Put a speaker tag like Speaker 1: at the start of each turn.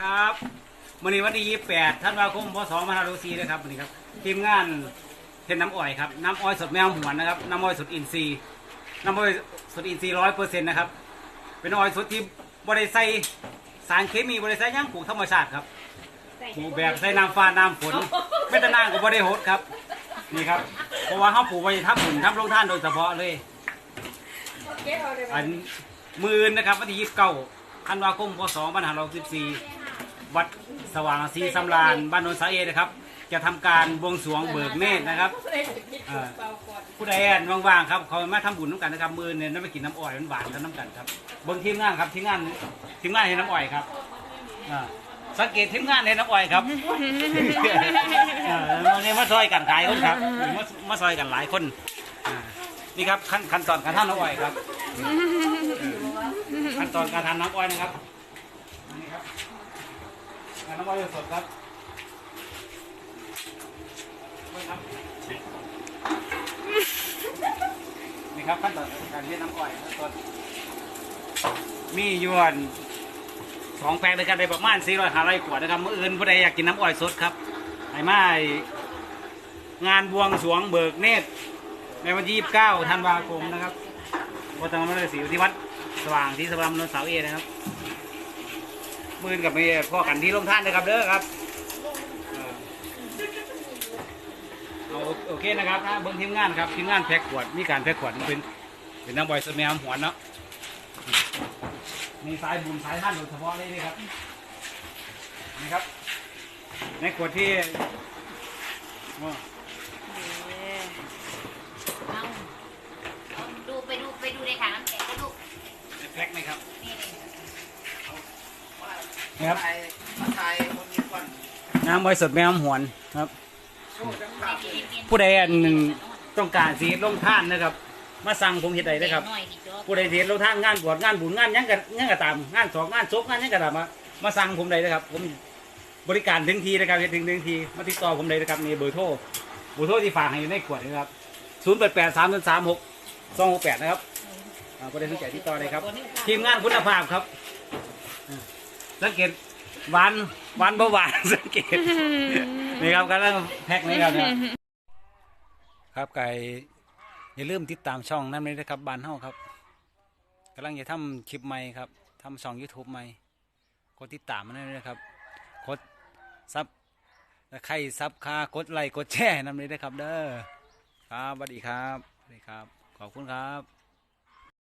Speaker 1: ครับวันนี้วันที่ 28ธันวาคมพศ2564นะครับวันนี้ครับทีมงานเทนน้ำอ้อยครับน้ำอ้อยสดแมวหัวนะครับน้ำอ้อยสดอินทรีย์น้ำอ้อยสดอินทรีย์ร้อยเปอร์เซ็นต์นะครับเป็นอ้อยสดที่บริษัทสารเคมีบริษัทย่างปลูกธรรมชาติครับปลูกแบบใส่น้ำฟ้าน้ำฝนไม่ต้นางกับบริโภคครับนี่ครับเพราะว่าเขาปลูกไว้ทับหุ่นทับลงท่านโดยเฉพาะเลยอันมื่นนะครับวันที่ยี่สิบเก้าธันวาคมพศ2564 วัดสว่างศรีสำราญบ้านโนนสาเอนะครับ จะทำการบวงสรวงเบิกเนตรนะครับเอ่อผู้ใดแอนว่างๆครับเขามาทำบุญน้ำกันนะครับมือเนี่ยน้ำไปกินน้ำอ้อยหวานๆกันน้ำกันครับเบิ้งทีมงานครับทีมงานทีมงานเห็นน้ำอ้อยครับอ่าสังเกตทีมงานเห็นน้ำอ้อยครับ เออวันนี้มาซอยกันขายคนครับมามาซอยกันหลายคนอ่านี่ครับขั้นขั้นตอนการทำน้ำอ้อยครับ ขั้นตอนการทำน้ำอ้อยนะครับ การน้ำอ้อยสดครับนี่ครับ นี่ครับขั้นตอนการเลี้ยงน้ำอ้อยขั้นตอนมียวนสองแปลงด้วยกันได้ประมาณ400 500ขวดนะครับเมื่ออื่นผู้ใดอยากกินน้ำอ้อยสดครับไอ้ไม้งานบวงสรวงเบิกเนตรในวันที่ 29 ธันวาคมนะครับวัดธรรมฤาษีที่วัดสว่างที่สว่างมนนเสาเอนะครับ มือนกับมีพ่อกันที่ลงท่านนะครับเด้อครับเออเอาโอเคนะครับนะเบิ้งทีมงานครับทีมงานแพ็กขวดมีการแพ็กขวดเป็นเป็นน้ำบอยสดแมวหวนเนาะมีสายบุญสายท่านโดยเฉพาะเลยนี่ครับนี่ครับ ในขวดที่ว่า
Speaker 2: เอาเอาดูไปดูไปดูในถังน้ำแข็งไปดู
Speaker 1: ในแพ็กนะครับ
Speaker 2: นี่
Speaker 1: นี่ครับ
Speaker 3: ไทยไทยคนมีคน
Speaker 1: น้ำบอยสดแมวหวนครับ
Speaker 3: โชคจังหวัด
Speaker 1: ผู้ใดอันหนึ่งต้องการสีลงท่านนะครับ มาสั่งผมเห็ดใดนะครับ
Speaker 2: หน่อยดิจ๊อบ
Speaker 1: ผู้ใดเห็ดลงท่านงานบวชงานบุญงานหยังกันยังกะตามงานสองงานศพงานหยังกะตามมามาสั่งผมใดนะครับ ผมบริการถึงทีนะครับเฮ็ดถึงถึงทีมาติดต่อผมใดนะครับมีเบอร์โทรเบอร์โทรที่ฝากให้อยู่ในขวดนะครับศูนย์แปดแปดสามสามหกสองหกแปดนะครับอ่าผู้ใดสนใจติดต่อเลยครับ ทีมงานคุณภาพครับอ่า สังเกตหวานหวานเบาหวานสังเกตนี่ครับกำลังแพ็คนี่ครับเนี่ยครับไก่อย่าลืมติดตามช่องนั้นเลยนะครับบานเฮาครับกำลังจะทำคลิปใหม่ครับทำช่อง YouTube ใหม่กดติดตามมันเลยนะครับกดซับใครซับคากดไลค์กดแชร์นั่นเลยนะครับ เด้อครับสวัสดีครับสวัสดีครับ ขอบคุณครับ